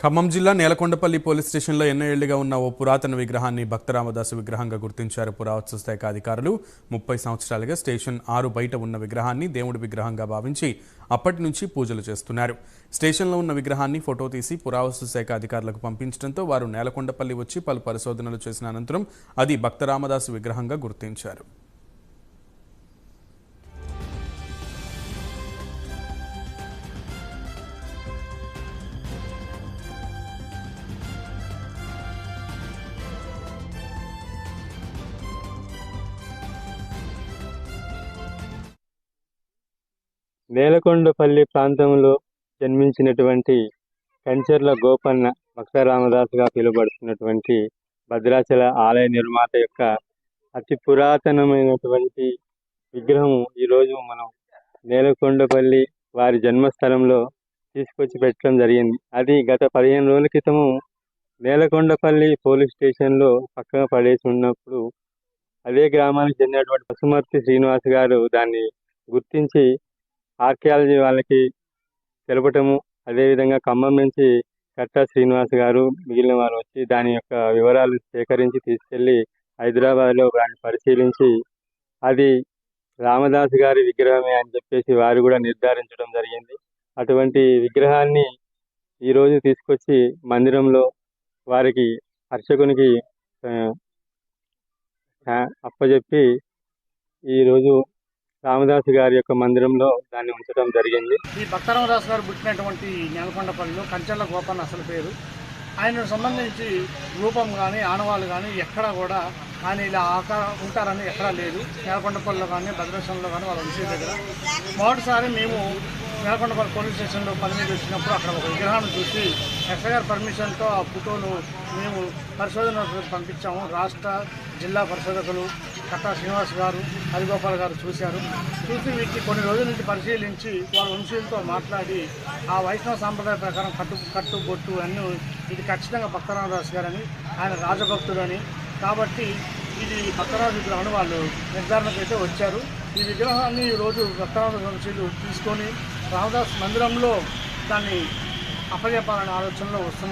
ఖమ్మం జిల్లా నేలకొండపల్లి పోలీస్ స్టేషన్లో ఎన్నేళ్ళుగా ఉన్న ఓ పురాతన విగ్రహాన్ని భక్తరామదాసు విగ్రహంగా గుర్తించారు పురావస్తు శాఖ అధికారులు. ముప్పై సంవత్సరాలుగా స్టేషన్ ఆరు బయట ఉన్న విగ్రహాన్ని దేవుడి విగ్రహంగా భావించి అప్పటి నుంచి పూజలు చేస్తున్నారు. స్టేషన్లో ఉన్న విగ్రహాన్ని ఫోటో తీసి పురావస్తు శాఖ అధికారులకు పంపించడంతో వారు నేలకొండపల్లి వచ్చి పలు పరిశోధనలు చేసిన అనంతరం అది భక్తరామదాసు విగ్రహంగా గుర్తించారు. నేలకొండపల్లి ప్రాంతంలో జన్మించినటువంటి కంచర్ల గోపన్న భక్త రామదాసుగా పిలువబడుతున్నటువంటి భద్రాచల ఆలయ నిర్మాత యొక్క అతి పురాతనమైనటువంటి విగ్రహం ఈరోజు మనం నేలకొండపల్లి వారి జన్మస్థలంలో తీసుకొచ్చి పెట్టడం జరిగింది. అది గత పదిహేను రోజుల క్రితము నేలకొండపల్లి పోలీస్ స్టేషన్లో పక్కన పడేసి ఉన్నప్పుడు అదే గ్రామానికి చెందినటువంటి పశుమర్తి శ్రీనివాస్ గారు దాన్ని గుర్తించి ఆర్కియాలజీ వాళ్ళకి తెలపటము. అదేవిధంగా ఖమ్మం నుంచి కట్టా శ్రీనివాస్ గారు మిగిలిన వారు వచ్చి దాని యొక్క వివరాలు సేకరించి తీసుకెళ్ళి హైదరాబాద్లో దాన్ని పరిశీలించి అది రామదాస్ గారి విగ్రహమే అని చెప్పేసి వారు కూడా నిర్ధారించడం జరిగింది. అటువంటి విగ్రహాన్ని ఈరోజు తీసుకొచ్చి మందిరంలో వారికి అర్చకునికి అప్పచెప్పి ఈరోజు రామదాసు గారి యొక్క మందిరంలో దాన్ని ఉంచడం జరిగింది. ఈ భక్తరామదాస్ గారు పుట్టినటువంటి నెలకొండపల్లిలో కంచెల గోపన్న అసలు పేరు. ఆయనకు సంబంధించి రూపం కానీ ఆనవాళ్ళు కానీ ఎక్కడా కూడా ఆయన ఇలా ఆకారం ఉంటారని ఎక్కడా లేదు. నేలకొండపల్లిలో కానీ భద్రాచలంలో కానీ వాళ్ళ విషయం దగ్గర. మొదటిసారి మేము నేలకొండపల్లి పోలీస్ స్టేషన్లో పని మీద వచ్చినప్పుడు అక్కడ ఒక విగ్రహాన్ని చూసి ఎస్ఐఆర్ పర్మిషన్తో ఆ ఫోటోలు మేము పరిశోధన పంపించాము. రాష్ట్ర జిల్లా పరిశోధకులు కట్టా శ్రీనివాస్ గారు హరిగోపాల్ గారు చూశారు. చూసి వీటిని కొన్ని రోజుల నుంచి పరిశీలించి వాళ్ళ వంశీయులతో మాట్లాడి ఆ వైష్ణవ సాంప్రదాయ ప్రకారం కట్టు కట్టు బొట్టు అన్నీ ఇది ఖచ్చితంగా భక్తరామదాస్ గారని ఆయన రాజభక్తుడని. కాబట్టి ఇది భక్తరాజు విగ్రహం వాళ్ళు నిర్ధారణకు అయితే వచ్చారు. ఈ విగ్రహాన్ని ఈరోజు భక్తరామదాస్ వంశీయులు తీసుకొని రామదాస్ మందిరంలో దాన్ని అప్పజెప్పాలనే ఆలోచనలో వస్తున్నారు.